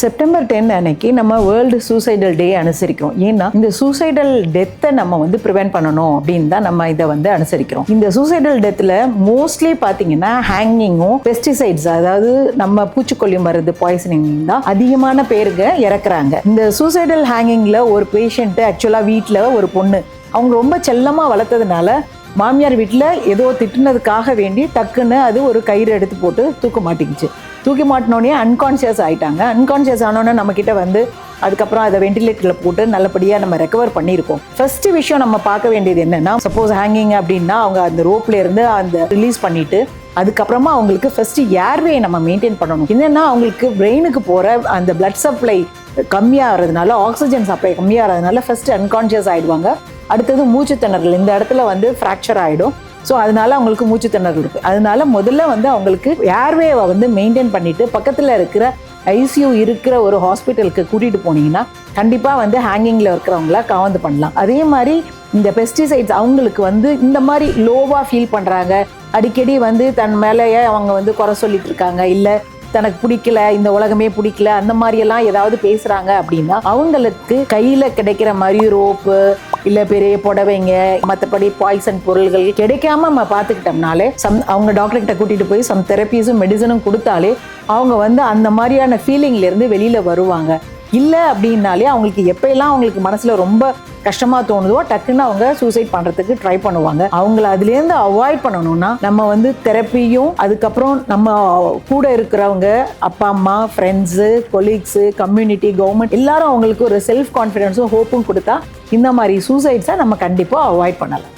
September ten அன்னைக்கு நம்ம world suicidal டே அனுசரிக்கிறோம். ஏன்னா இந்த சூசைடல் டெத்தை நம்ம வந்து ப்ரிவென்ட் பண்ணணும் அப்படின்னு தான் நம்ம இதை வந்து அனுசரிக்கிறோம். இந்த சூசைடல் டெத்தில் மோஸ்ட்லி பார்த்தீங்கன்னா ஹேங்கிங்கும் பெஸ்டிசைட்ஸ் அதாவது நம்ம பூச்சிக்கொல்லி மருந்து பாய்சனிங் தான் அதிகமான பேருங்க இறக்குறாங்க. இந்த சூசைடல் ஹேங்கிங்கில் ஒரு பேஷண்ட்டு ஆக்சுவலாக வீட்டில் ஒரு பொண்ணு அவங்க ரொம்ப செல்லமாக வளர்த்ததுனால மாமியார் வீட்டில் ஏதோ திட்டுனதுக்காக வேண்டி டக்குன்னு அது ஒரு கயிறு எடுத்து போட்டு தூக்க மாட்டிக்கிச்சு. தூக்கி மாட்டினோடனே அன்கான்ஷியஸ் ஆகிட்டாங்க அன்கான்ஷியஸ் ஆனோடனே நம்மக்கிட்ட வந்து அதுக்கப்புறம் அதை வெண்டிலேட்டரில் போட்டு நல்லபடியாக நம்ம ரெக்கவர் பண்ணியிருக்கோம். ஃபர்ஸ்ட் விஷயம் நம்ம பார்க்க வேண்டியது என்னென்னா சப்போஸ் ஹேங்கிங் அப்படின்னா அவங்க அந்த ரோப்ல இருந்து அந்த ரிலீஸ் பண்ணிட்டு அதுக்கப்புறமா அவங்களுக்கு ஃபர்ஸ்ட் ஏர்வே நம்ம மெயின்டைன் பண்ணணும். என்னென்னா அவங்களுக்கு பிரெயினுக்கு போகிற அந்த பிளட் சப்ளை கம்மியாகிறதுனால ஆக்சிஜன் சப்ளை கம்மியாகிறதுனால ஃபர்ஸ்ட் அன்கான்ஷியஸ் ஆகிடுவாங்க அடுத்தது மூச்சு திணறல். இந்த இடத்துல வந்து ஃப்ராக்சர் ஆகிடும் ஸோ அதனால அவங்களுக்கு மூச்சு திணறல் இருக்குது அதனால முதல்ல வந்து அவங்களுக்கு ஏர்வேவை வந்து மெயின்டைன் பண்ணிவிட்டு பக்கத்தில் இருக்கிற ஐசியூ இருக்கிற ஒரு ஹாஸ்பிட்டலுக்கு கூட்டிகிட்டு போனீங்கன்னா கண்டிப்பாக வந்து ஹேங்கிங்கில் இருக்கிறவங்கள கவர்ந்து பண்ணலாம். அதே மாதிரி இந்த பெஸ்டிசைட்ஸ் அவங்களுக்கு வந்து இந்த மாதிரி லோவாக ஃபீல் பண்ணுறாங்க அடிக்கடி வந்து தன் மேலேயே அவங்க வந்து குறை சொல்லிட்டு இருக்காங்க. இல்லை தனக்கு பிடிக்கல இந்த உலகமே பிடிக்கல அந்த மாதிரியெல்லாம் ஏதாவது பேசுகிறாங்க அப்படின்னா அவங்களுக்கு கையில் கிடைக்கிற மாதிரி ரோப்பு இல்லை பெரிய புடவைங்க மற்றபடி பாய்சன் பொருள்கள் கிடைக்காம நம்ம பார்த்துக்கிட்டோம்னாலே சம் அவங்க டாக்டர்கிட்ட கூட்டிகிட்டு போய் சம் தெரப்பீஸும் மெடிசனும் கொடுத்தாலே அவங்க வந்து அந்த மாதிரியான ஃபீலிங்லேருந்து வெளியில் வருவாங்க. இல்லை அப்படின்னாலே அவங்களுக்கு எப்பயெல்லாம் அவங்களுக்கு மனசில் ரொம்ப கஷ்டமாக தோணுதோ டக்குன்னு அவங்க சூசைட் பண்ணுறதுக்கு ட்ரை பண்ணுவாங்க. அவங்கள அதுலேருந்து அவாய்ட் பண்ணணும்னா நம்ம வந்து தெரப்பியும் அதுக்கப்புறம் நம்ம கூட இருக்கிறவங்க அப்பா அம்மா ஃப்ரெண்ட்ஸு கொலீக்ஸு கம்யூனிட்டி கவர்மெண்ட் எல்லாரும் அவங்களுக்கு ஒரு செல்ஃப் கான்ஃபிடென்ஸும் ஹோப்பும் கொடுத்தா இந்த மாதிரி சூசைட்ஸை நம்ம கண்டிப்பாக அவாய்ட் பண்ணலாம்.